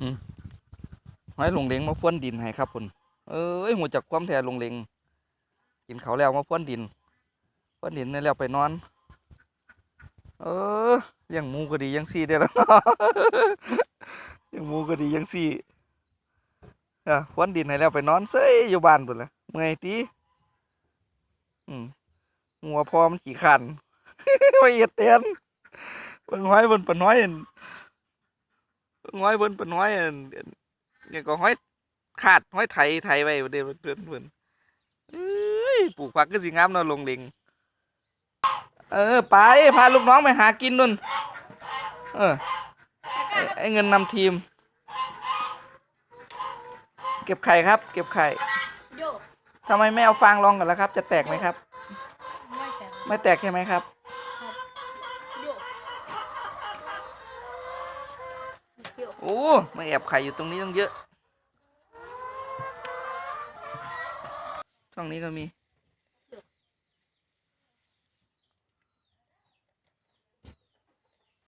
อืมให้ลงเลงมาพ่นดินให้ครับคุณเอ้ยหูจักความแท้ลงเลงกินเขาแล้วมาพ่นดินพ่นดินนี่แล้วไปนอน เออเลี้ยงหมูก็ดียังซี่ได้แล้วเลี้ยงหมูก็ดียังซี่อะพ่นดินให้แล้วไปนอนเซ้ยอยู่บ้านพุ่นละเมื่อยตีอืมหัวพอมันขี้ขันไปเอียดเตียนเบิ่งห้อยบนปะน้อย นเบิ่งห้อยเบิ่นปะน้อยอั่นเนี่ยก็ห้อยขาดห้อยไถไถไว้เดี๋ยวเพื่อนเพื่อนเอ้ยปลูกผักก็สิงามเนาะลงเล็งเออไปพาลูกน้องไปหากินนู่น เออไอ้ไอ้เงินนำทีม เก็บไข่ครับ เก็บไข่โยทำไมไม่เอาฟางรองกันล่ะครับ จะแตกไหมครับ ไม่แต่ไม่แตกใช่ไหมครับ โอ้มาแอบไข่อยู่ตรงนี้ต้องเยอะ ช่องนี้ก็มี